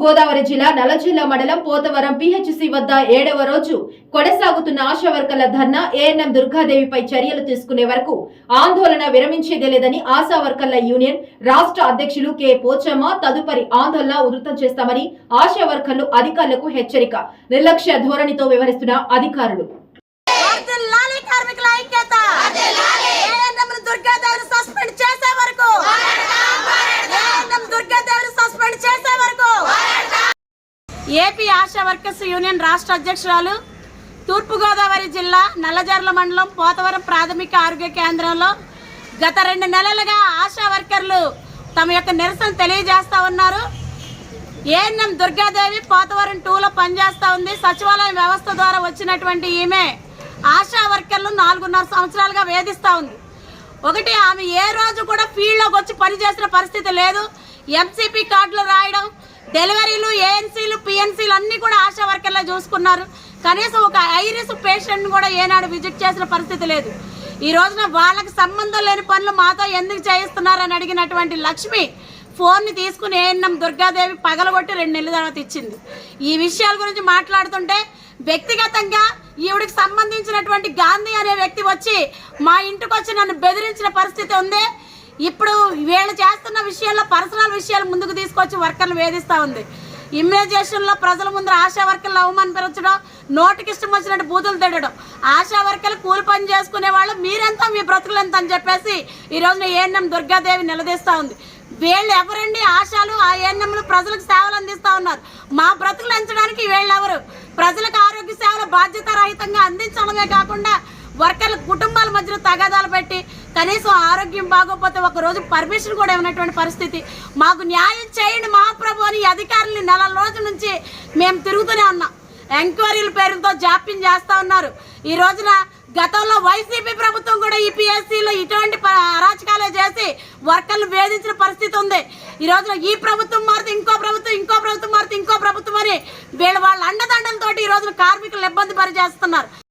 గోదావరి జిల్లా నల్లజిల్లా మండలం పోతవరం పిహెచ్సి వద్ద ఏడవ రోజు కొనసాగుతున్న ఆశా వర్కర్ల ధర్నా ఏఎన్ఎం దుర్గాదేవిపై చర్యలు తీసుకునే వరకు ఆందోళన విరమించేదే లేదని ఆశా వర్కర్ల యూనియన్ రాష్ట్ర అధ్యక్షులు కె పోచమ్మ తదుపరి ఆందోళన ఉధృతం చేస్తామని ఆశా వర్కర్లు అధికారులకు హెచ్చరిక. నిర్లక్ష్య ధోరణితో వ్యవహరిస్తున్న అధికారులు వర్ధిల్లాలి కార్మికుల ఐక్యత ఏఎన్ఎం దుర్గాదేవిని సస్పెండ్ చేసే వరకు ఏఎన్ఎం దుర్గాదేవిని సస్పెండ్ చేసే వరకు ఏపీ ఆశా వర్కర్స్ యూనియన్ రాష్ట్ర అధ్యక్షురాలు తూర్పుగోదావరి జిల్లా నల్లజర్ల మండలం పోతవరం ప్రాథమిక ఆరోగ్య కేంద్రంలో గత రెండు నెలలుగా ఆశా వర్కర్లు తమ యొక్క నిరసన తెలియజేస్తూ ఉన్నారు. ఏఎన్ఎం దుర్గాదేవి పోతవరం టూలో పనిచేస్తూ ఉంది. సచివాలయం వ్యవస్థ ద్వారా వచ్చినటువంటి ఈమె ఆశా వర్కర్లు నాలుగున్నర సంవత్సరాలుగా వేధిస్తూ ఉంది. ఒకటి ఆమె ఏ రోజు కూడా ఫీల్డ్లోకి వచ్చి పనిచేసిన పరిస్థితి లేదు. ఎంసీపీ కార్డులు రాయడం డెలివరీలు ఏఎన్సీలు పిఎన్సీలు అన్నీ కూడా ఆశా వర్కర్లే చూసుకున్నారు. కనీసం ఒక ఐరిస్ పేషెంట్ని కూడా ఏనాడు విజిట్ చేసిన పరిస్థితి లేదు. ఈ రోజున వాళ్ళకి సంబంధం లేని పనులు మాతో ఎందుకు చేయిస్తున్నారని అడిగినటువంటి లక్ష్మి ఫోన్ని తీసుకుని ఏఎన్ఎం దుర్గాదేవి పగలగొట్టి రెండు నెలల తర్వాత ఇచ్చింది. ఈ విషయాల గురించి మాట్లాడుతుంటే వ్యక్తిగతంగా ఈవిడికి సంబంధించినటువంటి గాంధీ అనే వ్యక్తి వచ్చి మా ఇంటికి వచ్చి నన్ను బెదిరించిన పరిస్థితి ఉంది. ఇప్పుడు వీళ్ళు చేస్తున్న విషయాల్లో పర్సనల్ విషయాలు ముందుకు తీసుకొచ్చి వర్కర్లు వేధిస్తూ ఉంది. ఇమ్యూనైజేషన్లో ప్రజల ముందు ఆశా వర్కర్లు అవమానపరచడం నోటికి ఇష్టం వచ్చినట్టు బూతులు తిడడం ఆశా వర్కర్లు కూలి పని చేసుకునే వాళ్ళు మీరెంత మీ బ్రతుకులు ఎంత అని చెప్పేసి ఈ ఏఎన్ఎం దుర్గాదేవి నిలదీస్తూ ఉంది. వీళ్ళు ఎవరండి? ఆశాలు ఆ ఏఎన్ఎంలు ప్రజలకు సేవలు అందిస్తూ ఉన్నారు. మా బ్రతుకులు ఎంచడానికి వీళ్ళెవరు? ప్రజలకు ఆరోగ్య సేవలు బాధ్యత రహితంగా అందించడమే కాకుండా వర్కర్ల కుటుంబాల మధ్యలో తగాదాలు పెట్టి కనీసం ఆరోగ్యం బాగోకపోతే ఒక రోజు పర్మిషన్ కూడా ఇవ్వనటువంటి పరిస్థితి. మాకు న్యాయం చేయండి మహాప్రభు అని అధికారులు నెల రోజుల నుంచి మేము తిరుగుతూనే ఉన్నాం. ఎంక్వైరీల పేరుతో జాప్యం చేస్తూ ఉన్నారు. ఈ రోజున గతంలో వైసీపీ ప్రభుత్వం కూడా ఈ పిఎస్సీలో ఇటువంటి అరాచకాలు అరాచకాలే చేసి వర్కర్లు వేధించిన పరిస్థితి ఉంది. ఈ రోజున ఈ ప్రభుత్వం మారితే ఇంకో ప్రభుత్వం ఇంకో ప్రభుత్వం మారితే ఇంకో ప్రభుత్వం అని వీళ్ళ వాళ్ళ అండదండలతోటి ఈ రోజున కార్మికులు ఇబ్బంది పరిచేస్తున్నారు